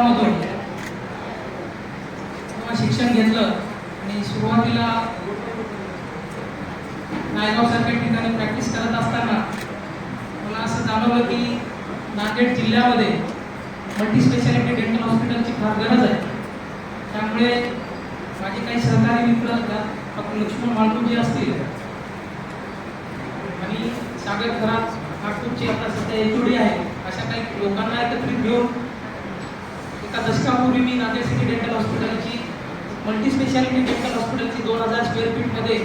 गावामधून जेव्हा शिक्षण घेतलं आणि सुरुवातीला नायगाव सारख्या ठिकाणी प्रॅक्टिस करत असताना मला असं जाणवलं की नांदेड जिल्ह्यामध्ये मल्टी स्पेशालिटी डेंटल हॉस्पिटलची फार गरज आहे. त्यामुळे माझे काही सहकारी मित्र डॉक्टर लक्ष्मण मालपूजी असतील आणि सागर खरात नागपूरची आता सध्या एचओडी आहे अशा काही लोकांना एकत्रित घेऊन का दशकापूर्वी मी नांदेड सिटी डेंटल हॉस्पिटलची मल्टी स्पेशालिटी डेंटल हॉस्पिटलची दोन हजार स्क्वेअर फीटमध्ये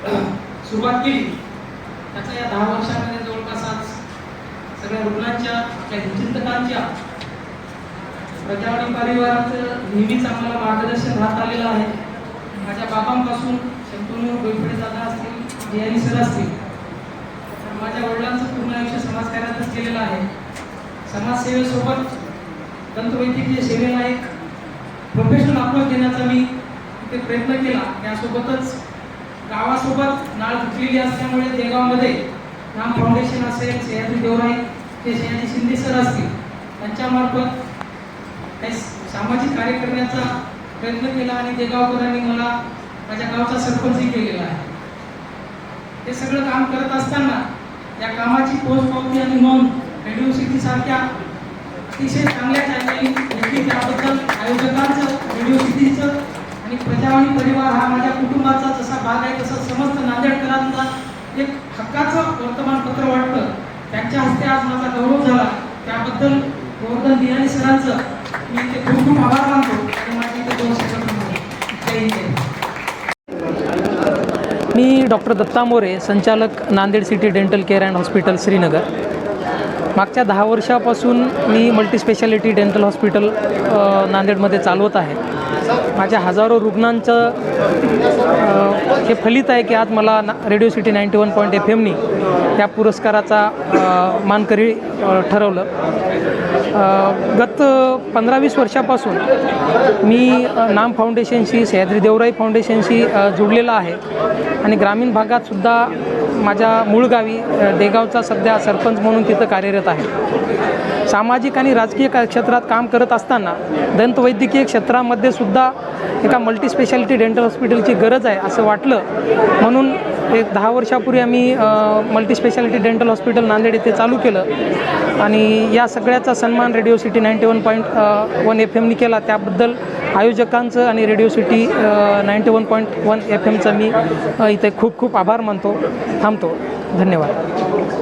सुरुवात केली. त्याचा या दहा वर्षामध्ये जवळपास आज सगळ्या रुग्णांच्या त्या चिंतकांच्या प्रजावाणी परिवाराचं नेहमीच आम्हाला मार्गदर्शन राहत आलेलं आहे. माझ्या बाबांपासून शंतनू डोईफळे दादा असतील जे सर असतील माझ्या वडिलांचं पूर्ण आयुष्य समाजकार्यातच केलेलं आहे. समाजसेवेसोबत दंतवैद्यकीय सेवेला एक प्रोफेशनल अप्रोच देण्याचा मी इथे प्रयत्न केला. त्यासोबतच गावासोबत नाळ तुटलेली असल्यामुळे देगावमध्ये राम फाउंडेशन असेल सह्याद्री देवराई ते सह्याद्री शिंदे सर असतील त्यांच्यामार्फत काही सामाजिक कार्य करण्याचा प्रयत्न केला आणि देगावकरांनी मला माझ्या गावचा सरपंचही केलेला आहे. हे सगळं काम करत असताना या कामाची पोचपावती आणि नोंद रेडिओ सिटी सारख्या अतिशय चांगल्या चॅनलनी घेतली त्याबद्दल आयोजकांचं रेडिओ सिटीचं आणि प्रजावाणी परिवार हा माझ्या कुटुंबाचा जसा भाग आहे तसं समस्त नांदेडकरांचा एक हक्काचं वर्तमानपत्र वाटतं. त्यांच्या हस्ते आज माझा गौरव झाला. त्याबद्दल गोवर्धन दियानी सरांचं मी ते खूप खूप आभार मानतो. आणि माझी इथे दोन सेकंद मी डॉक्टर दत्ता मोरे संचालक Nanded city dental care and hospital Shrinagar. मागच्या दहा वर्षापासून मी मल्टीस्पेशालिटी डेंटल हॉस्पिटल नांदेडमध्ये चालवत आहे. माझ्या हजारो रुग्णांचं हे फलित आहे की आज मला ना radio city ninety one point F एमनी या पुरस्काराचा मानकरी ठरवलं. गत पंधरा वीस वर्षापासून मी नाम फाउंडेशनशी सह्याद्री देवराई फाउंडेशनशी जुडलेला आहे. आणि ग्रामीण भागातसुद्धा माझ्या मूळ गावी देगावचा सध्या सरपंच म्हणून तिथं कार्यरत आहे. सामाजिक आणि राजकीय क्षेत्रात काम करत असताना दंतवैद्यकीय क्षेत्रामध्ये सुद्धा एका मल्टीस्पेशालिटी डेंटल हॉस्पिटलची गरज आहे असं वाटलं. म्हणून एक दहा वर्षापूर्वी आम्ही मल्टीस्पेशालिटी डेंटल हॉस्पिटल नांदेड येथे चालू केलं. आणि या सगळ्याचा सन्मान radio city ninety one point one F एमनी केला. त्याबद्दल आयोजकांचं आणि radio city ninety one point one F एमचं मी इथे खूप खूप आभार मानतो थांबतो. धन्यवाद.